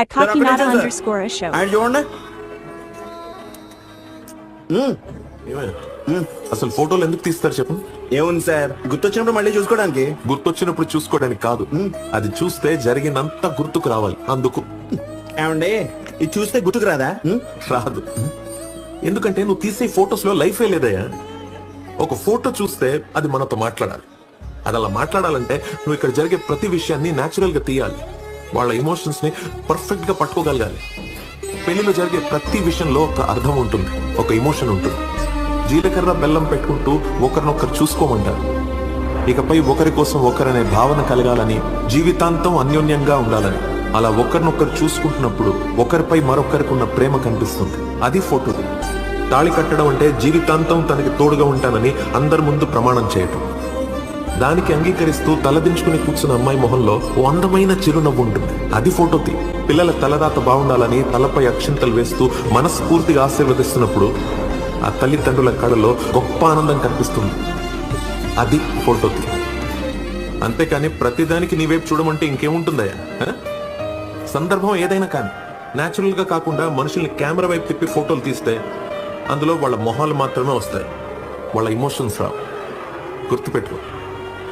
at sir. underscore a show. ఆయన చూడండి మ్మ్. ఏమైనా? అసలు ఫోటోలు ఎందుకు తీస్తారు చెప్పు? ఏముంది సార్? గుర్తొచ్చినప్పుడు మళ్ళీ చూసుకోవడానికి? గుర్తొచ్చినప్పుడు చూసుకోవడానికి కాదు. అది చూస్తే జరిగినంత గుర్తుకు రావాలి. అందుకు. ఏమండి? ఇది చూస్తే గుర్తుకు రాదా? మ్మ్? రాదు. ఎందుకంటే నువ్వు తీసే ఫొటోస్లో లైఫే లేదయ్యా. ఒక ఫోటో చూస్తే అది మనతో మాట్లాడాలి. అది అలా మాట్లాడాలంటే నువ్వు ఇక్కడ జరిగే ప్రతి విషయాన్ని న్యాచురల్గా తీయాలి. వాళ్ళ ఎమోషన్స్ని పర్ఫెక్ట్గా పర్ఫెక్ట్గా పట్టుకోగలగాలి. పెళ్ళిలో జరిగే ప్రతి విషయంలో ఒక అర్థం ఉంటుంది ఒక ఎమోషన్ ఉంటుంది. జీలకర్ర బెల్లం పెట్టుకుంటూ ఒకరినొకరు చూసుకోమంటారు. ఇకపై ఒకరి కోసం ఒకరనే భావన కలగాలని జీవితాంతం అన్యోన్యంగా ఉండాలని. అలా ఒకరినొకరు చూసుకుంటున్నప్పుడు ఒకరిపై మరొకరికి ఉన్న ప్రేమ కనిపిస్తుంది. అది ఫోటో తాళి కట్టడం అంటే జీవితాంతం తనకి తోడుగా ఉంటానని అందరి ముందు ప్రమాణం చేయటం. దానికి అంగీకరిస్తూ తలదించుకుని కూర్చున్న అమ్మాయి మొహంలో ఓ అందమైన చిరునవ్వు ఉంటుంది. అది ఫోటో తీ. పిల్లల తలదాత బాగుండాలని తలపై అక్షింతలు వేస్తూ మనస్ఫూర్తిగా ఆశీర్వదిస్తున్నప్పుడు ఆ తల్లిదండ్రుల కళలో గొప్ప ఆనందం కనిపిస్తుంది. అది ఫోటో తీ. అంతేకాని ప్రతిదానికి నీ వైపు చూడమంటే ఇంకేముంటుందయ్యా? సందర్భం ఏదైనా కానీ. న్యాచురల్గా కాకుండా మనుషుల్ని కెమెరా వైపు తిప్పి ఫోటోలు తీస్తే అందులో వాళ్ళ మొహాలు మాత్రమే వస్తాయి. వాళ్ళ ఇమోషన్స్ రావు. గుర్తుపెట్టుకో.